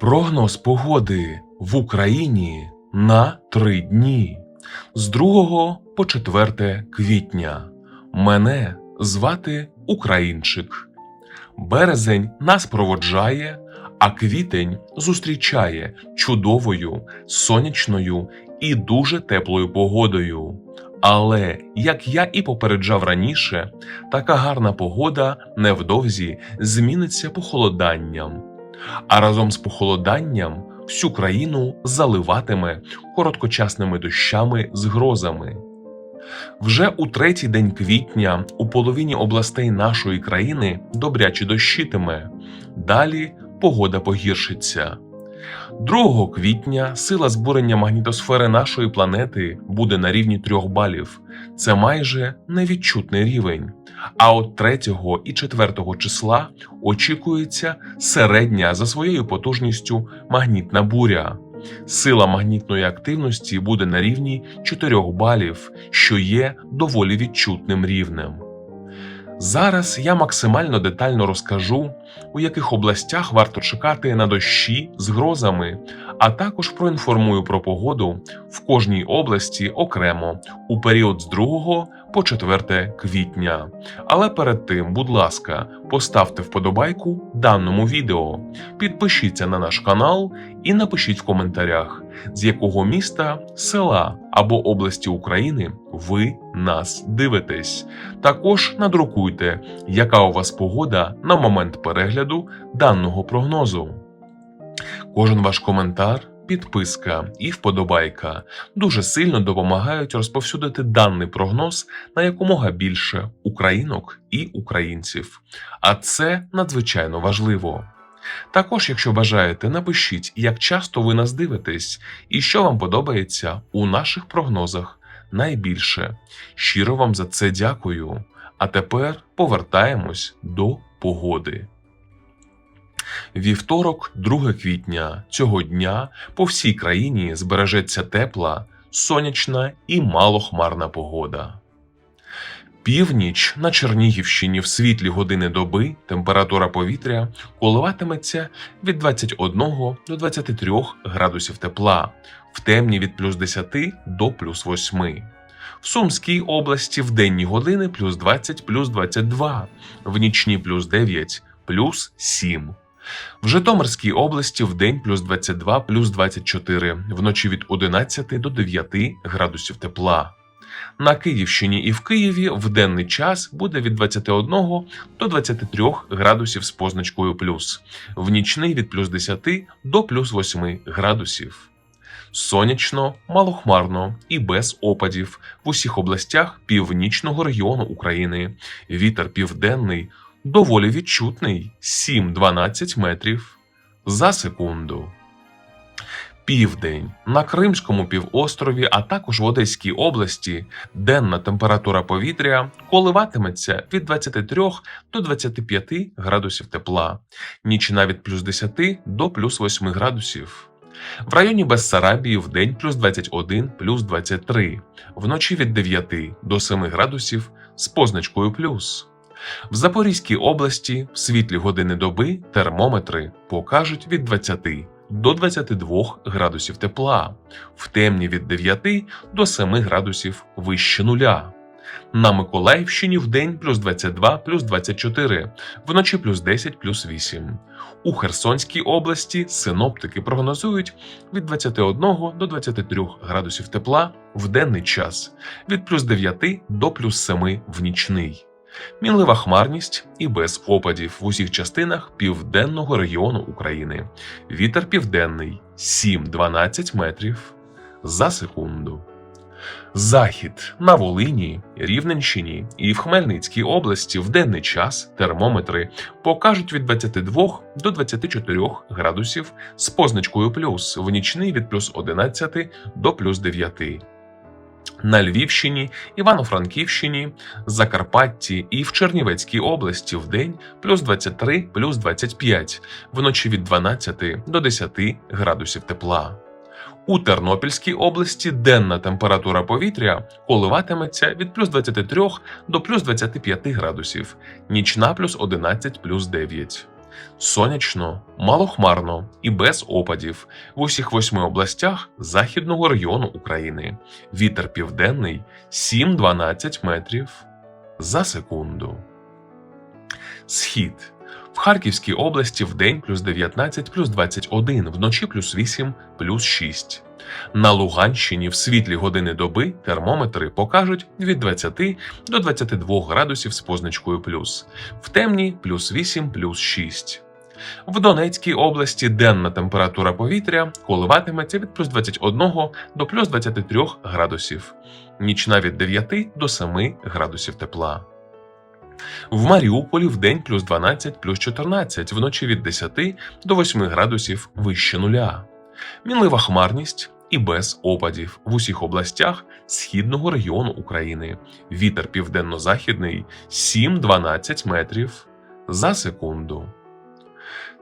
Прогноз погоди в Україні на три дні з 2 по 4 квітня. Мене звати Українчик. Березень нас проводжає, а квітень зустрічає чудовою, сонячною і дуже теплою погодою. Але, як я і попереджав раніше, така гарна погода невдовзі зміниться похолоданням. А разом з похолоданням всю країну заливатиме короткочасними дощами з грозами. Вже у третій день квітня у половині областей нашої країни добряче дощитиме. Далі погода погіршиться. 2 квітня сила збурення магнітосфери нашої планети буде на рівні 3 балів. Це майже невідчутний рівень. А от 3 і 4 числа очікується середня за своєю потужністю магнітна буря. Сила магнітної активності буде на рівні 4 балів, що є доволі відчутним рівнем. Зараз я максимально детально розкажу, у яких областях варто чекати на дощі з грозами, а також проінформую про погоду в кожній області окремо у період з 2 по 4 квітня. Але перед тим, будь ласка, поставте вподобайку даному відео, підпишіться на наш канал і напишіть в коментарях, з якого міста, села або області України ви нас дивитесь. Також надрукуйте, яка у вас погода на момент перегляду даного прогнозу. Кожен ваш коментар, підписка і вподобайка дуже сильно допомагають розповсюдити даний прогноз на якомога більше українок і українців. А це надзвичайно важливо. Також, якщо бажаєте, напишіть, як часто ви нас дивитесь і що вам подобається у наших прогнозах найбільше. Щиро вам за це дякую. А тепер повертаємось до погоди. Вівторок, 2 квітня цього дня по всій країні збережеться тепла, сонячна і малохмарна погода. Північ на Чернігівщині в світлі години доби температура повітря коливатиметься від 21 до 23 градусів тепла, в темні від плюс 10 до плюс 8. В Сумській області в денні години плюс 20 плюс 22, в нічні плюс 9 плюс 7. В Житомирській області в день плюс 22 плюс 24, вночі від 11 до 9 градусів тепла. На Київщині і в Києві в денний час буде від 21 до 23 градусів з позначкою плюс, в нічний від плюс 10 до плюс 8 градусів. Сонячно, малохмарно і без опадів в усіх областях північного регіону України. Вітер південний доволі відчутний 7-12 метрів за секунду. Південь на Кримському півострові, а також в Одеській області денна температура повітря коливатиметься від 23 до 25 градусів тепла, нічна від плюс 10 до плюс 8 градусів. В районі Бессарабії в день плюс 21 плюс 23, вночі від 9 до 7 градусів з позначкою плюс. В Запорізькій області в світлі години доби термометри покажуть від 20 до 22 градусів тепла, в темні від 9 до 7 градусів вище нуля. На Миколаївщині в день плюс 22 плюс 24, вночі плюс 10 плюс 8. У Херсонській області синоптики прогнозують від 21 до 23 градусів тепла в денний час, від плюс 9 до плюс 7 в нічний. Мінлива хмарність і без опадів в усіх частинах південного регіону України. Вітер південний 7-12 метрів за секунду. Захід на Волині, Рівненщині і в Хмельницькій області в денний час термометри покажуть від 22 до 24 градусів з позначкою плюс, в нічний від плюс 11 до плюс 9 на Львівщині, Івано-Франківщині, Закарпатті і в Чернівецькій області в день плюс 23 плюс 25, вночі від 12 до 10 градусів тепла. У Тернопільській області денна температура повітря коливатиметься від плюс 23 до плюс 25 градусів, нічна плюс 11 плюс 9. Сонячно, малохмарно і без опадів в усіх восьми областях західного регіону України. Вітер південний 7-12 метрів за секунду. Схід. В Харківській області в день плюс 19 плюс 21, вночі плюс 8 плюс 6. На Луганщині в світлі години доби термометри покажуть від 20 до 22 градусів з позначкою плюс, в темні плюс 8 плюс 6. В Донецькій області денна температура повітря коливатиметься від плюс 21 до плюс 23 градусів, нічна від 9 до 7 градусів тепла. В Маріуполі в день плюс 12 плюс 14, вночі від 10 до 8 градусів вище нуля. Мінлива хмарність і без опадів в усіх областях східного регіону України. Вітер південно-західний 7-12 метрів за секунду.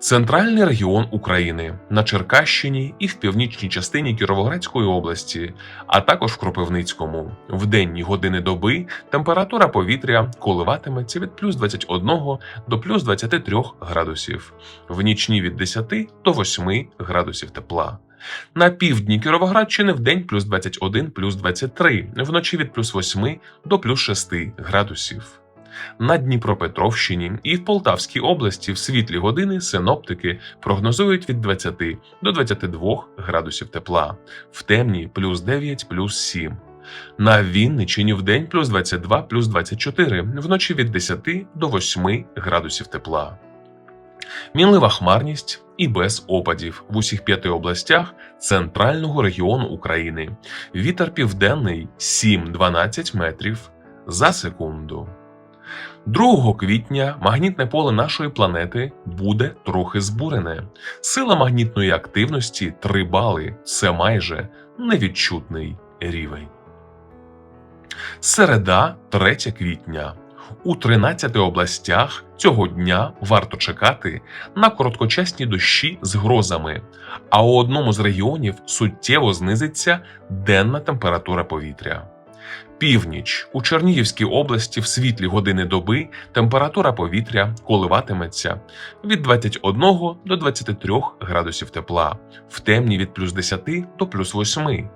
Центральний регіон України на Черкащині і в північній частині Кіровоградської області, а також в Кропивницькому. В денні години доби температура повітря коливатиметься від плюс 21 до плюс 23 градусів, в нічні від 10 до 8 градусів тепла. На півдні Кіровоградщини в день плюс 21 плюс 23, вночі від плюс 8 до плюс 6 градусів. На Дніпропетровщині і в Полтавській області в світлі години синоптики прогнозують від 20 до 22 градусів тепла, в темні плюс 9 плюс 7. На Вінничині в день плюс 22 плюс 24, вночі від 10 до 8 градусів тепла. Мінлива хмарність і без опадів в усіх п'яти областях центрального регіону України. Вітер південний 7-12 метрів за секунду. 2 квітня магнітне поле нашої планети буде трохи збурене. Сила магнітної активності 3 бали це майже невідчутний рівень. Середа, 3 квітня. У 13 областях цього дня варто чекати на короткочасні дощі з грозами, а у одному з регіонів суттєво знизиться денна температура повітря. Північ у Чернігівській області в світлі години доби температура повітря коливатиметься від 21 до 23 градусів тепла, в темні від плюс 10 до плюс 8.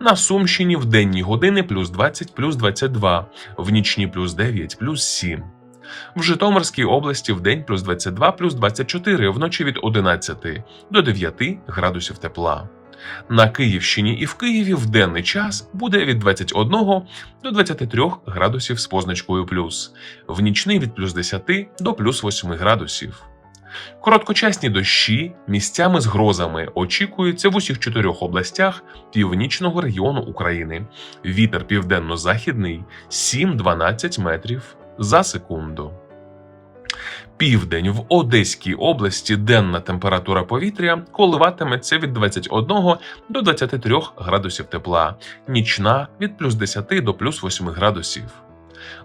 На Сумщині в денні години плюс 20 плюс 22, в нічні плюс 9 плюс 7. В Житомирській області в день плюс 22 плюс 24, вночі від 11 до 9 градусів тепла. На Київщині і в Києві в денний час буде від 21 до 23 градусів з позначкою плюс, в нічний від плюс 10 до плюс 8 градусів. Короткочасні дощі місцями з грозами очікуються в усіх чотирьох областях північного регіону України. Вітер південно-західний 7-12 метрів за секунду. Південь в Одеській області денна температура повітря коливатиметься від 21 до 23 градусів тепла, нічна від плюс 10 до плюс 8 градусів.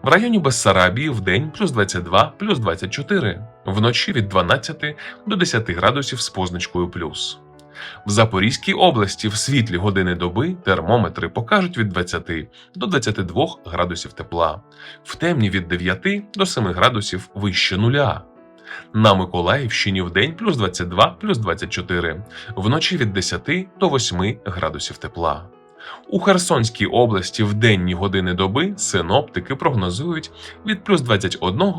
В районі Бессарабії в день плюс 22 плюс 24, вночі від 12 до 10 градусів з позначкою плюс. В Запорізькій області в світлі години доби термометри покажуть від 20 до 22 градусів тепла, в темні від 9 до 7 градусів вище нуля. На Миколаївщині в день плюс 22 плюс 24, вночі від 10 до 8 градусів тепла. У Херсонській області в денні години доби синоптики прогнозують від плюс 21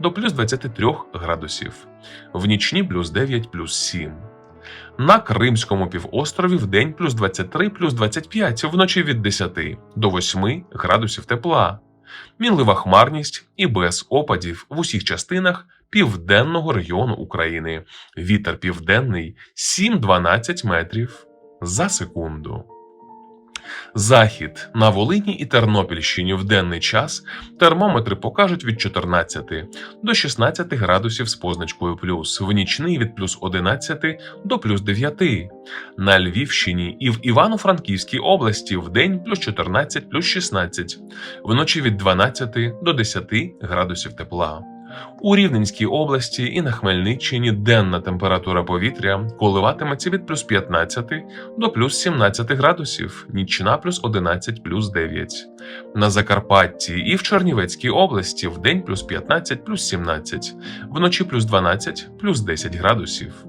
до плюс 23 градусів, в нічні плюс 9 плюс 7. На Кримському півострові в день плюс 23 плюс 25, вночі від 10 до 8 градусів тепла. Мінлива хмарність і без опадів в усіх частинах південного регіону України. Вітер південний 7-12 метрів за секунду. Захід на Волині і Тернопільщині в денний час термометри покажуть від 14 до 16 градусів з позначкою плюс, в нічний від плюс 11 до плюс 9. На Львівщині і в Івано-Франківській області в день плюс 14 плюс 16, вночі від 12 до 10 градусів тепла. У Рівненській області і на Хмельниччині денна температура повітря коливатиметься від плюс 15 до плюс 17 градусів, нічна плюс 11 плюс 9. На Закарпатті і в Чернівецькій області в день плюс 15 плюс 17, вночі плюс 12 плюс 10 градусів.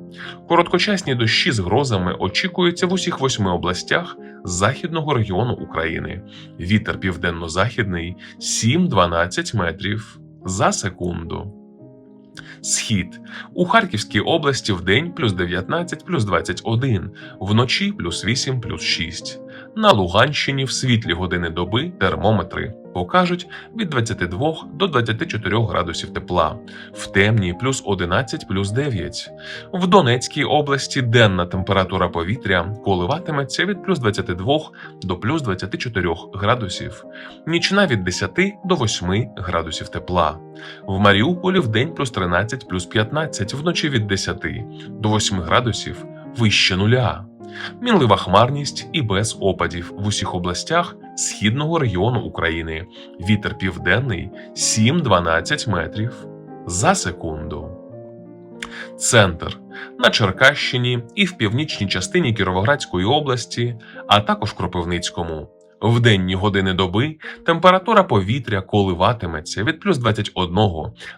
Короткочасні дощі з грозами очікуються в усіх восьми областях західного регіону України. Вітер південно-західний 7-12 метрів за секунду. Схід у Харківській області в день плюс 19 плюс 21, вночі плюс 8 плюс 6. На Луганщині в світлі години доби термометри покажуть від 22 до 24 градусів тепла, в темні плюс 11 плюс 9. В Донецькій області денна температура повітря коливатиметься від плюс 22 до плюс 24 градусів, нічна від 10 до 8 градусів тепла. В Маріуполі в день плюс 13 плюс 15, вночі від 10 до 8 градусів вище нуля. Мінлива хмарність і без опадів в усіх областях східного регіону України. Вітер південний 7-12 метрів за секунду. Центр на Черкащині і в північній частині Кіровоградської області, а також Кропивницькому. В денні години доби температура повітря коливатиметься від плюс 21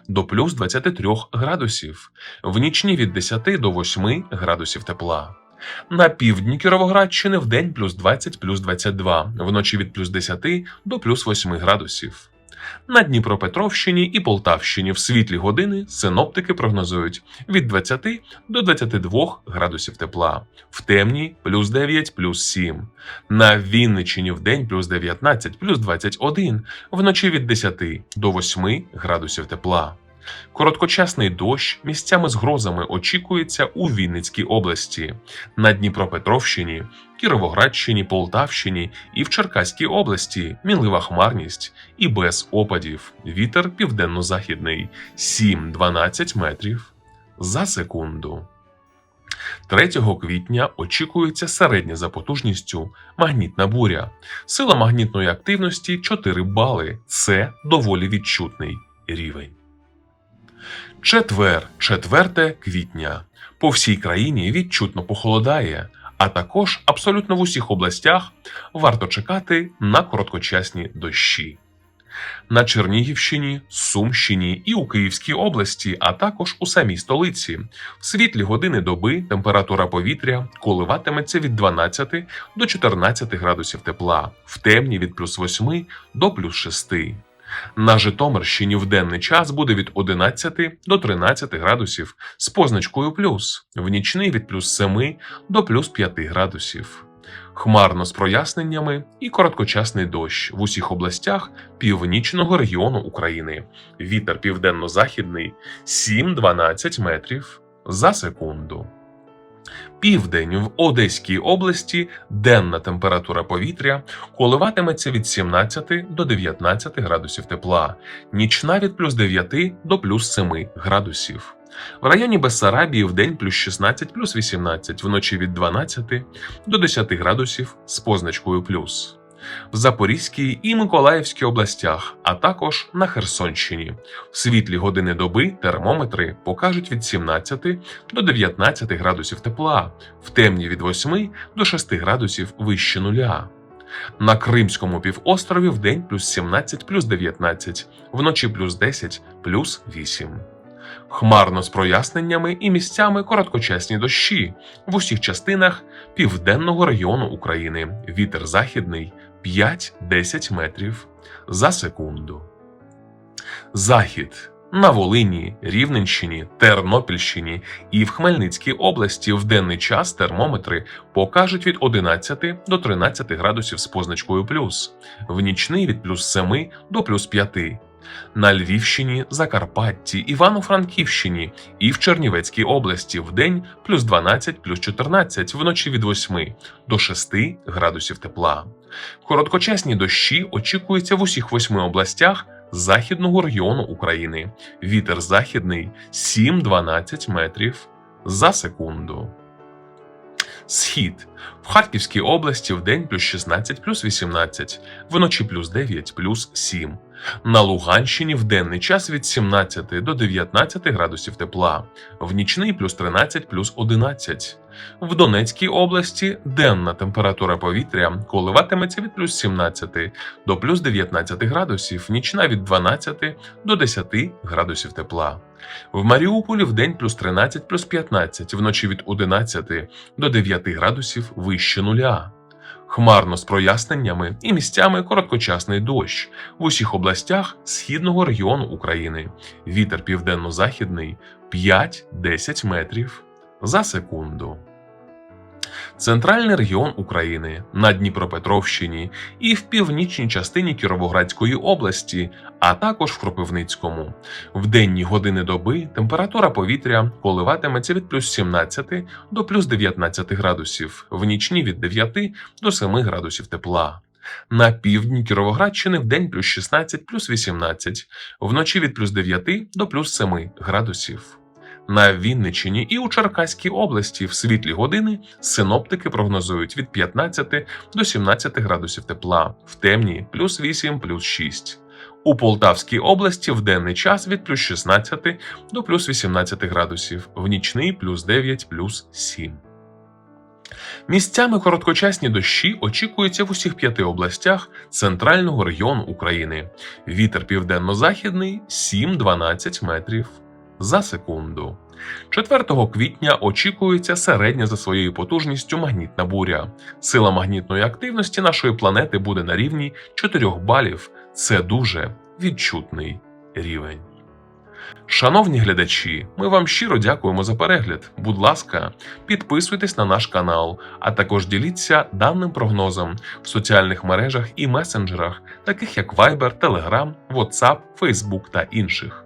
до плюс 23 градусів, в нічні від 10 до 8 градусів тепла. На півдні Кіровоградщини в день плюс 20 плюс 22, вночі від плюс 10 до плюс 8 градусів. На Дніпропетровщині і Полтавщині в світлі години синоптики прогнозують від 20 до 22 градусів тепла, в темні плюс 9 плюс 7. На Вінниччині в день плюс 19 плюс 21, вночі від 10 до 8 градусів тепла. Короткочасний дощ місцями з грозами очікується у Вінницькій області, на Дніпропетровщині, Кіровоградщині, Полтавщині і в Черкаській області мінлива хмарність і без опадів. Вітер південно-західний 7-12 метрів за секунду. 3 квітня очікується середня за потужністю магнітна буря. Сила магнітної активності 4 бали. Це доволі відчутний рівень. Четвер, 4 квітня. По всій країні відчутно похолодає, а також абсолютно в усіх областях варто чекати на короткочасні дощі. На Чернігівщині, Сумщині і у Київській області, а також у самій столиці. В світлі години доби температура повітря коливатиметься від 12 до 14 градусів тепла, в темні від плюс 8 до плюс 6. На Житомирщині в денний час буде від 11 до 13 градусів з позначкою плюс, в нічний від плюс 7 до плюс 5 градусів. Хмарно з проясненнями і короткочасний дощ в усіх областях північного регіону України. Вітер південно-західний 7-12 метрів за секунду. Південь в Одеській області денна температура повітря коливатиметься від 17 до 19 градусів тепла, нічна від плюс 9 до плюс 7 градусів. В районі Бессарабії в день плюс 16 плюс 18, вночі від 12 до 10 градусів з позначкою плюс. В Запорізькій і Миколаївській областях, а також на Херсонщині. В світлі години доби термометри покажуть від 17 до 19 градусів тепла, в темні від 8 до 6 градусів вище нуля. На Кримському півострові в день плюс 17 плюс 19, вночі плюс 10 плюс 8. Хмарно з проясненнями і місцями короткочасні дощі в усіх частинах південного регіону України. Вітер західний 5-10 метрів за секунду. Захід на Волині, Рівненщині, Тернопільщині і в Хмельницькій області в денний час термометри покажуть від 11 до 13 градусів з позначкою плюс, в нічний від плюс 7 до плюс 5. На Львівщині, Закарпатті, Івано-Франківщині і в Чернівецькій області в день плюс 12 плюс 14, вночі від 8 до 6 градусів тепла. Короткочасні дощі очікуються в усіх восьми областях західного регіону України. Вітер західний 7-12 метрів за секунду. Схід в Харківській області в день плюс 16 плюс 18, вночі плюс 9 плюс 7. На Луганщині в денний час від 17 до 19 градусів тепла, в нічний плюс 13 плюс 11. В Донецькій області денна температура повітря коливатиметься від плюс 17 до плюс 19 градусів, нічна від 12 до 10 градусів тепла. В Маріуполі в день плюс 13 плюс 15, вночі від 11 до 9 градусів вище нуля. Хмарно з проясненнями і місцями короткочасний дощ в усіх областях східного регіону України. Вітер південно-західний 5-10 метрів за секунду. Центральний регіон України на Дніпропетровщині і в північній частині Кіровоградської області, а також в Кропивницькому. В денні години доби температура повітря коливатиметься від плюс 17 до плюс 19 градусів, в нічні від 9 до 7 градусів тепла. На півдні Кіровоградщини в день плюс 16 плюс 18, вночі від плюс 9 до плюс 7 градусів. На Вінниччині і у Черкаській області в світлі години синоптики прогнозують від 15 до 17 градусів тепла, в темні плюс 8 плюс 6. У Полтавській області в денний час від плюс 16 до плюс 18 градусів, в нічний плюс 9 плюс 7. Місцями короткочасні дощі очікуються в усіх п'яти областях центрального регіону України. Вітер південно-західний 7-12 метрів за секунду. 4 квітня очікується середня за своєю потужністю магнітна буря. Сила магнітної активності нашої планети буде на рівні 4 балів. Це дуже відчутний рівень. Шановні глядачі, ми вам щиро дякуємо за перегляд. Будь ласка, підписуйтесь на наш канал, а також діліться даним прогнозом в соціальних мережах і месенджерах, таких як Viber, Telegram, WhatsApp, Facebook та інших.